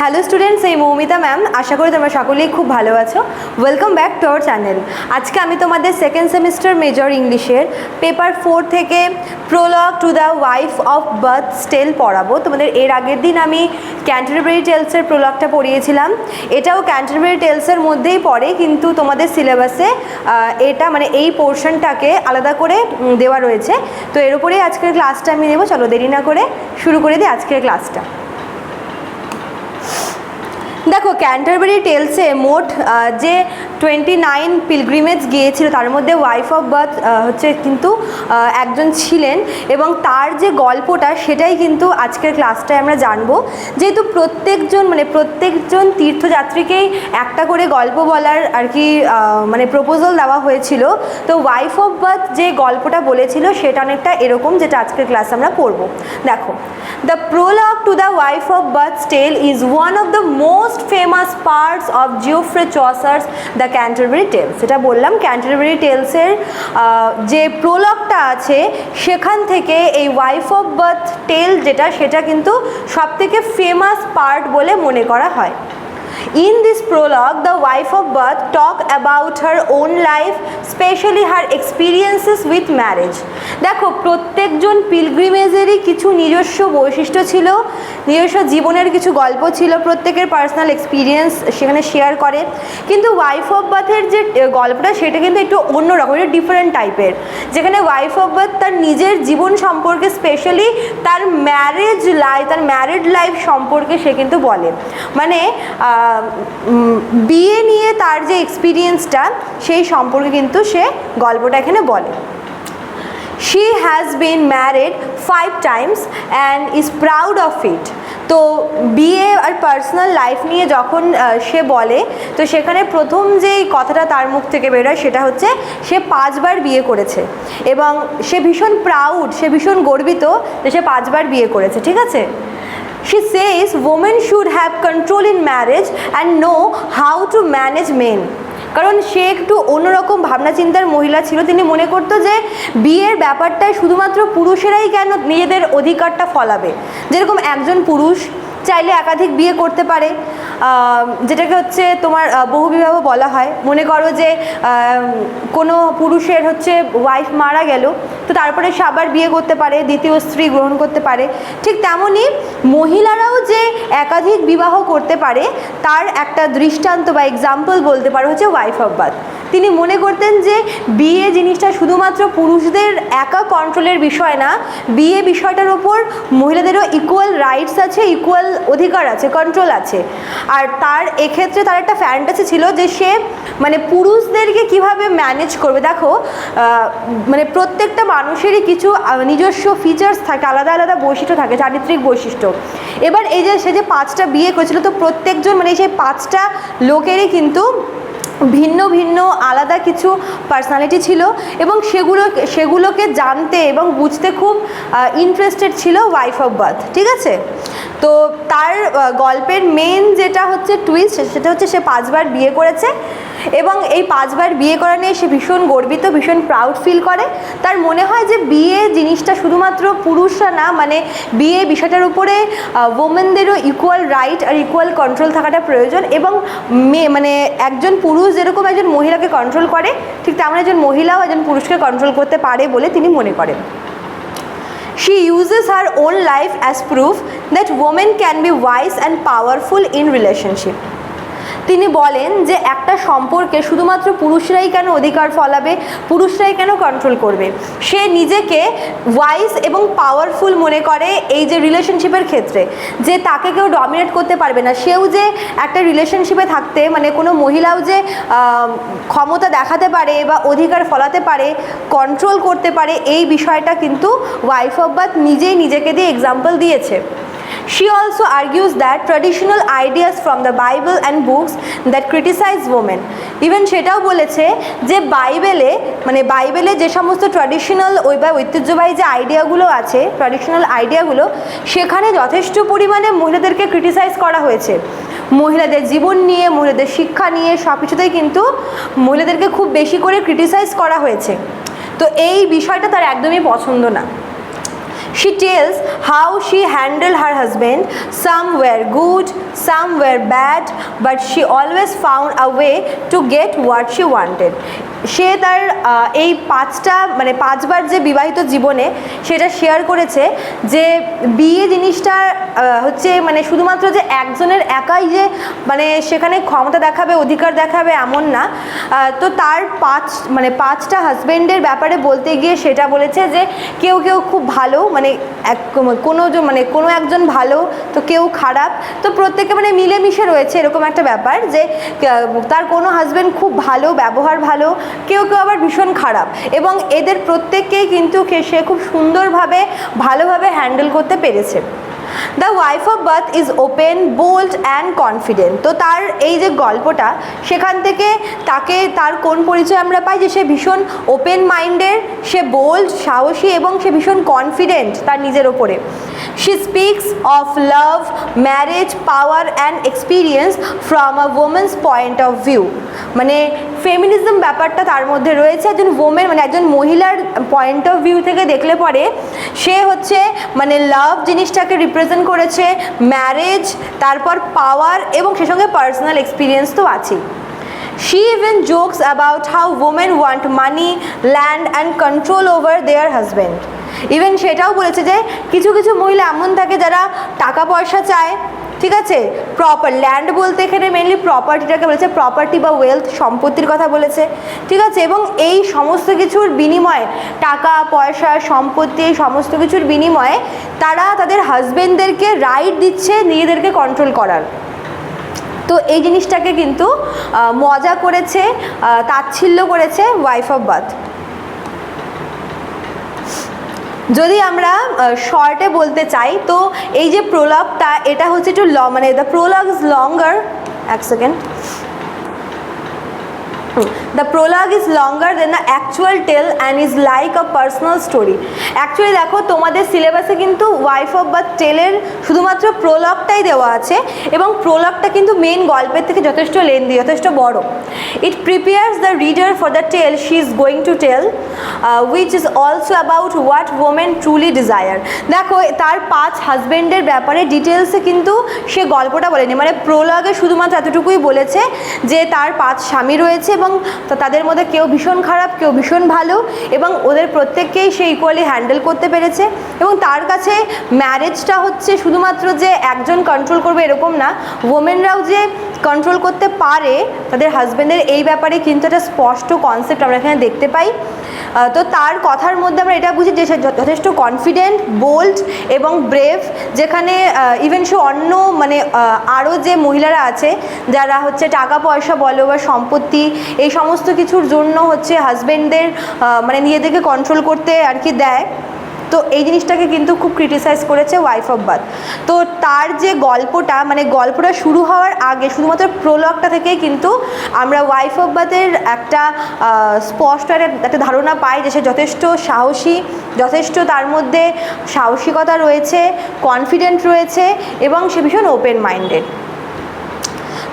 Hello students এই Moumita ma'am আশা করি তোমরা সকলেই খুব ভালো আছো। Welcome back to our channel আজকে আমি তোমাদের সেকেন্ড সেমিস্টার মেজর ইংলিশের পেপার ফোর থেকে prologue to the wife of birth tale পড়াবো। তোমাদের এর আগের দিন আমি ক্যান্টারবেরি টেলসের প্রোলগটা পড়িয়েছিলাম। এটাও ক্যান্টারবেরি টেলসের মধ্যেই পড়ে, কিন্তু তোমাদের সিলেবাসে এটা মানে এই পোর্শনটাকে আলাদা করে দেওয়া রয়েছে। তো এর উপরেই আজকের ক্লাসটা আমি নেব। চলো দেরি না করে শুরু করে দিই আজকের ক্লাসটা দেখো ক্যান্টারবেরি টেলসে মোট যে টোয়েন্টি নাইন পিলগ্রিমেজ গিয়েছিল, তার মধ্যে ওয়াইফ অফ বার্থ হচ্ছে কিন্তু একজন ছিলেন। এবং তার যে গল্পটা, সেটাই কিন্তু আজকের ক্লাসটায় আমরা জানব। যেহেতু প্রত্যেকজন মানে প্রত্যেকজন তীর্থযাত্রীকেই একটা করে গল্প বলার আর কি মানে প্রপোজাল দেওয়া হয়েছিল। তো ওয়াইফ অফ বার্থ যে গল্পটা বলেছিল, সেটা অনেকটা এরকম, যেটা আজকের ক্লাস আমরা পড়ব। দেখো the prologue to the wife of birth tale is one of the most famous parts of Geoffrey Chaucer's the Canterbury Tales যেটা বললাম ক্যান্টারবেরি টেলসের যে প্রোলগটা আছে সেখান থেকে এই ওয়াইফ অফ বার্থ টেল যেটা সেটা কিন্তু সব থেকে ফেমাস পার্ট বলে মনে করা হয়। In this prologue, the wife of Birth talk about her own life, especially her experiences with marriage দেখো, প্রত্যেকজন পিলগ্রিমেজেরই কিছু নিজস্ব বৈশিষ্ট্য ছিল, নিজস্ব জীবনের কিছু গল্প ছিল, প্রত্যেকের পার্সোনাল এক্সপিরিয়েন্স সেখানে শেয়ার করে। কিন্তু ওয়াইফ অফ বার্থের যে গল্পটা, সেটা কিন্তু একটু অন্যরকম একটু ডিফারেন্ট টাইপের যেখানে ওয়াইফ অফ বার্থ তার নিজের জীবন সম্পর্কে স্পেশালি তার ম্যারেজ লাইফ তার ম্যারিড লাইফ সম্পর্কে সে কিন্তু বলে। মানে বিয়ে নিয়ে তার যে এক্সপিরিয়েন্সটা সেই সম্পর্কে কিন্তু সে গল্পটা এখানে বলে। She has been married five times and is proud of it তো বিয়ে আর পার্সোনাল লাইফ নিয়ে যখন সে বলে, তো সেখানে প্রথম যেই কথাটা তার মুখ থেকে বেরোয় সেটা হচ্ছে সে পাঁচবার বিয়ে করেছে এবং সে ভীষণ প্রাউড সে ভীষণ গর্বিত যে সে পাঁচবার বিয়ে করেছে, ঠিক আছে? She says, women should have control in marriage and know how to manage men. কারণ সে একটু অন্যরকম ভাবনা চিন্তার মহিলা ছিল। তিনি মনে করতো যে বিয়ের ব্যাপারটায় শুধুমাত্র পুরুষেরাই কেন নিজেদের অধিকারটা ফলাবে? যেরকম একজন পুরুষ চাইলে একাধিক বিয়ে করতে পারে যেটাকে হচ্ছে তোমার বহুবিবাহ বলা হয়। মনে করো যে কোনো পুরুষের হচ্ছে ওয়াইফ মারা গেল, তো তারপরে সে আবার বিয়ে করতে পারে, দ্বিতীয় স্ত্রী গ্রহণ করতে পারে। ঠিক তেমনই মহিলারাও যে একাধিক বিবাহ করতে পারে, তার একটা দৃষ্টান্ত বা এক্সাম্পল বলতে পারো হচ্ছে ওয়াইফ অফ বার্থ তিনি মনে করতেন যে বিয়ে জিনিসটা শুধুমাত্র পুরুষদের একা কন্ট্রোলের বিষয় না, বিয়ে বিষয়টার ওপর মহিলাদেরও ইকুয়াল রাইটস আছে ইকুয়াল অধিকার আছে কন্ট্রোল আছে। আর তার এক্ষেত্রে তার একটা ফ্যান্টাসি ছিল যে সে মানে পুরুষদেরকে কীভাবে ম্যানেজ করবে। দেখো মানে প্রত্যেকটা মানুষেরই কিছু নিজস্ব ফিচার্স থাকে, আলাদা আলাদা বৈশিষ্ট্য থাকে, চারিত্রিক বৈশিষ্ট্য। এবার এই যে সে যে পাঁচটা বিয়ে করেছিল, তো প্রত্যেকজন মানে সেই পাঁচটা লোকেরই কিন্তু ভিন্ন ভিন্ন, আলাদা কিছু পার্সোনালিটি ছিল এবং সেগুলো, সেগুলোকে জানতে এবং বুঝতে খুব ইন্টারেস্টেড ছিল ওয়াইফ অফ বার্থ ঠিক আছে? তো তার গল্পের মেন যেটা হচ্ছে টুইস্ট সেটা হচ্ছে সে পাঁচবার বিয়ে করেছে। এবং এই পাঁচবার বিয়ে করা নিয়ে সে ভীষণ গর্বিত, ভীষণ প্রাউড ফিল করে তার মনে হয় যে বিয়ে জিনিসটা শুধুমাত্র পুরুষরা না মানে বিয়ে বিষয়টার উপরে ওমেনদেরও ইকুয়াল রাইট আর ইকুয়াল কন্ট্রোল থাকাটা প্রয়োজন এবং মেয়ে মানে একজন পুরুষ যেরকম একজন মহিলাকে কন্ট্রোল করে, ঠিক তেমন একজন মহিলাও একজন পুরুষকে কন্ট্রোল করতে পারে বলে তিনি মনে করেন She uses her own life as proof that women can be wise and powerful in relationship. তিনি বলেন যে একটা সম্পর্কে শুধুমাত্র পুরুষরাই কেন অধিকার ফলাবে, পুরুষরাই কেন কন্ট্রোল করবে? সে নিজেকে ওয়াইস এবং পাওয়ারফুল মনে করে এই যে রিলেশনশিপের ক্ষেত্রে, যে তাকে কেউ ডমিনেট করতে পারবে না। সেও যে একটা রিলেশনশিপে থাকতে মানে কোনো মহিলাও যে ক্ষমতা দেখাতে পারে বা অধিকার ফলাতে পারে কন্ট্রোল করতে পারে, এই বিষয়টা কিন্তু ওয়াইফ অফ বাথ নিজেই নিজেকে দিয়ে এক্সাম্পল দিয়েছে। She also argues that traditional ideas from the Bible and books that criticize women. Even সেটাও বলেছে যে বাইবেলে মানে বাইবেলে যে সমস্ত ট্র্যাডিশনাল ওই বা ঐতিহ্যবাহী যে আইডিয়াগুলো আছে ট্র্যাডিশনাল আইডিয়াগুলো, সেখানে যথেষ্ট পরিমাণে মহিলাদেরকে ক্রিটিসাইজ করা হয়েছে। মহিলাদের জীবন নিয়ে, মহিলাদের শিক্ষা নিয়ে সব কিছুতেই কিন্তু মহিলাদেরকে খুব বেশি করে ক্রিটিসাইজ করা হয়েছে। তো এই বিষয়টা তার একদমই পছন্দ না। She tells how she handled her husband. Some were good, some were bad, but she always found a way to get what she wanted. সে তার এই পাঁচটা মানে পাঁচবার যে বিবাহিত জীবনে সেটা শেয়ার করেছে যে বিয়ে জিনিসটা হচ্ছে মানে শুধুমাত্র যে একজনের একাই যে মানে সেখানে ক্ষমতা দেখাবে, অধিকার দেখাবে এমন না। তো তার পাঁচ মানে পাঁচটা হাজব্যান্ডের ব্যাপারে বলতে গিয়ে সেটা বলেছে যে কেউ কেউ খুব ভালো মানে এক, কোনো মানে কোনো একজন ভালো, তো কেউ খারাপ। তো প্রত্যেকে মানে মিলেমিশে রয়েছে এরকম একটা ব্যাপার যে তার কোনো হাজব্যান্ড খুব ভালো, ব্যবহার ভালো কেউ কেউ আবার ভীষণ খারাপ এবং এদের প্রত্যেককেই কিন্তু সে খুব সুন্দরভাবে, ভালোভাবে হ্যান্ডেল করতে পেরেছে। The wife of Bath is open bold and confident তো তার এই যে গল্পটা, সেখান থেকে তাকে তার কোন পরিচয় আমরা পাই? যে সে ভীষণ ওপেন মাইন্ডের সে বোল্ড সাহসী এবং সে ভীষণ কনফিডেন্ট তার নিজের ওপরে। She speaks of love marriage power and experience from a women's point of view মানে ফেমিনিজম ব্যাপারটা তার মধ্যে রয়েছে। একজন ওমেন মানে একজন মহিলার পয়েন্ট অফ ভিউ থেকে দেখলে পরে সে হচ্ছে মানে লাভ জিনিসটাকে রিপ্রেজেন্ট করেছে ম্যারেজ তারপর পাওয়ার এবং সে সঙ্গে পার্সোনাল এক্সপিরিয়েন্স তো আছেই। She even jokes about how women want money, land and control over their husband. Even সেটাও বলেছে যে কিছু কিছু মহিলা এমন থাকে যারা টাকা পয়সা চায়, ঠিক আছে? প্রপার ল্যান্ড বলতে এখানে মেনলি প্রপার্টিটাকে বলেছে প্রপার্টি বা ওয়েলথ সম্পত্তির কথা বলেছে, ঠিক আছে? এবং এই সমস্ত কিছুর বিনিময়ে টাকা, পয়সা, সম্পত্তি, এই সমস্ত কিছুর বিনিময়ে তারা তাদের হাজবেন্ডদেরকে রাইট দিচ্ছে নিজেদেরকে কন্ট্রোল করার। তো এই জিনিসটাকে কিন্তু মজা করেছে তাচ্ছিল্য করেছে ওয়াইফ অফ বাথ যদি আমরা শর্টে বলতে চাই, তো এই যে প্রলগটা এটা হচ্ছে একটু ল মানে দ্য প্রোলগ ইজ লঙ্গার এক second the prologue is longer than the actual tale and is like a personal story actually দেখো, তোমাদের সিলেবাসে কিন্তু ওয়াইফ অফ বা টেলের শুধুমাত্র প্রোলগটাই দেওয়া আছে এবং প্রোলগটা কিন্তু মেন গল্পের থেকে যথেষ্ট লেন্দি যথেষ্ট বড়। It prepares the reader for the tale she is going to tell which is also about what women truly desire দেখো, তার পাঁচ হাজবেন্ডের ব্যাপারে ডিটেলসে কিন্তু সে গল্পটা বলেনি। মানে প্রোলগে শুধুমাত্র এতটুকুই বলেছে যে তার পাঁচ স্বামী রয়েছে এবং তো তাদের মধ্যে কেউ ভীষণ খারাপ, কেউ ভীষণ ভালো এবং ওদের প্রত্যেককেই সে ইকুয়ালি হ্যান্ডেল করতে পেরেছে এবং তার কাছে ম্যারেজটা হচ্ছে শুধুমাত্র যে একজন কন্ট্রোল করবে এরকম না ওমেনরাও যে কন্ট্রোল করতে পারে, তাদের হাজব্যান্ডের এই ব্যাপারে কিন্তু একটা স্পষ্ট কনসেপ্ট আমরা এখানে দেখতে পাই। তো তার কথার মধ্যে আমরা এটা বুঝি যে সে যথেষ্ট কনফিডেন্ট বোল্ড এবং ব্রেভ যেখানে ইভেন সে অন্য মানে আরও যে মহিলারা আছে, যারা হচ্ছে টাকা পয়সা বলো বা সম্পত্তি, এই সমস্ত কিছুর জন্য হচ্ছে হাজব্যান্ডদের মানে নিজেদেরকে কন্ট্রোল করতে আর কি দেয়। তো এই জিনিসটাকে কিন্তু খুব ক্রিটিসাইজ করেছে ওয়াইফ অফ বাথ তো তার যে গল্পটা মানে গল্পটা শুরু হওয়ার আগে, শুধুমাত্র প্রোলগটা থেকেই কিন্তু আমরা ওয়াইফ অফ বাথের একটা স্পষ্ট একটা ধারণা পাই যে সে যথেষ্ট সাহসী, যথেষ্ট তার মধ্যে সাহসিকতা রয়েছে কনফিডেন্ট রয়েছে এবং সে ভীষণ ওপেন মাইন্ডেড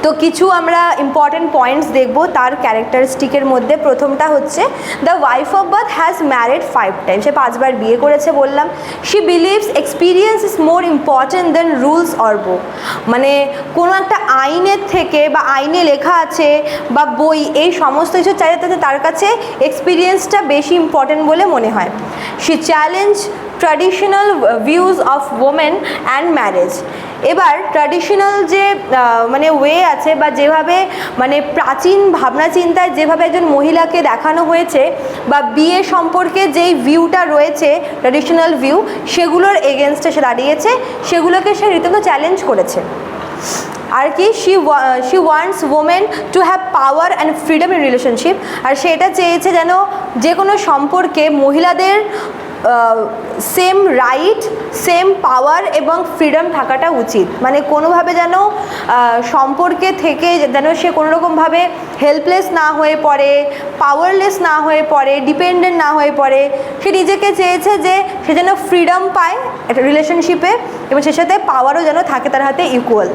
তো কিছু আমরা ইম্পর্টেন্ট পয়েন্টস দেখব তার ক্যারেক্টারিস্টিকের মধ্যে। প্রথমটা হচ্ছে the wife of Bath has married five time সে পাঁচবার বিয়ে করেছে বললাম। She believes experience is more important than rules or book মানে কোনো একটা আইনের থেকে বা আইনে লেখা আছে বা বই, এই সমস্ত কিছু চাইতে তার কাছে এক্সপিরিয়েন্সটা বেশি ইম্পর্টেন্ট বলে মনে হয়। She challenge traditional views of women and marriage এবার ট্র্যাডিশনাল যে মানে ওয়ে আছে বা যেভাবে মানে প্রাচীন ভাবনা চিন্তায় যেভাবে একজন মহিলাকে দেখানো হয়েছে বা বিয়ে সম্পর্কে যেই ভিউটা রয়েছে ট্র্যাডিশনাল ভিউ সেগুলোর এগেনস্টে সে দাঁড়িয়েছে, সেগুলোকে সে রীতিমতো চ্যালেঞ্জ করেছে। আর কি she she wants women to have power and freedom in relationship আর সেটা চেয়েছে যেন যে কোনো সম্পর্কে মহিলাদের সেম রাইট সেম পাওয়ার এবং ফ্রিডম থাকাটা উচিত। মানে কোনোভাবে যেন সম্পর্কে থেকে যেন সে কোনোরকমভাবে হেল্পলেস না হয়ে পড়ে পাওয়ারলেস না হয়ে পড়ে ডিপেন্ডেন্ট না হয়ে পড়ে, সে নিজেকে চেয়েছে যে সে যেন ফ্রিডম পায় একটা রিলেশনশিপে এবং সে সাথে পাওয়ারও যেন থাকে তার হাতে ইকুয়াল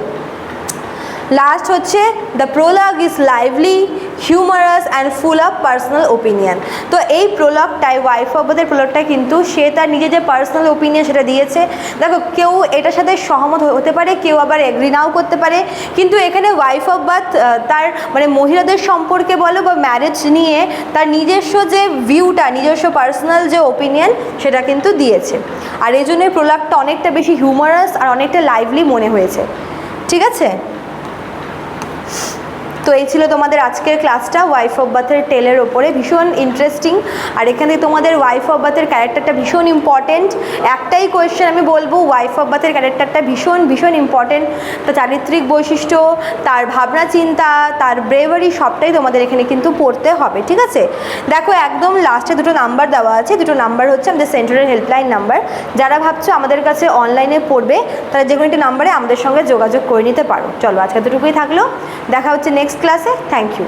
লাস্ট হচ্ছে the prologue is lively humorous and full of personal opinion তো এই প্রোলগটাই ওয়াইফ অফ বাথের প্রোলগটা কিন্তু সে তার নিজের যে পার্সোনাল ওপিনিয়ন সেটা দিয়েছে। দেখো, কেউ এটার সাথে সহমত হতে পারে, কেউ আবার এগ্রি নাও করতে পারে। কিন্তু এখানে ওয়াইফ অফ তার মানে মহিলাদের সম্পর্কে বলো বা ম্যারেজ নিয়ে তার নিজস্ব যে ভিউটা নিজস্ব পার্সোনাল যে ওপিনিয়ন সেটা কিন্তু দিয়েছে। আর এই জন্য প্রোডাক্টটা অনেকটা বেশি হিউমারাস আর অনেকটা লাইভলি মনে হয়েছে। ঠিক আছে? তো এই ছিল তোমাদের আজকের ক্লাসটা ওয়াইফ অফ বাথের টেলের ওপরে ভীষণ ইন্টারেস্টিং আর এখানে তোমাদের ওয়াইফ অফ বাথের ক্যারেক্টারটা ভীষণ ইম্পর্টেন্ট একটাই কোয়েশ্চেন আমি বলব ওয়াইফ অফ বাথের ক্যারেক্টারটা ভীষণ ভীষণ ইম্পর্টেন্ট তার চারিত্রিক বৈশিষ্ট্য, তার ভাবনা চিন্তা, তার ব্রেভারি সবটাই তোমাদের এখানে কিন্তু পড়তে হবে, ঠিক আছে? দেখো, একদম লাস্টে দুটো নাম্বার দেওয়া আছে। দুটো নাম্বার হচ্ছে আমাদের সেন্টারের হেল্পলাইন নাম্বার যারা ভাবছ আমাদের কাছে অনলাইনে পড়বে, তারা যে কোনো একটি নাম্বারে আমাদের সঙ্গে যোগাযোগ করে নিতে পারো। চলো, আজকে দুটুকুই থাকল। দেখা হচ্ছে নেক্সট ক্লাসে থ্যাংক ইউ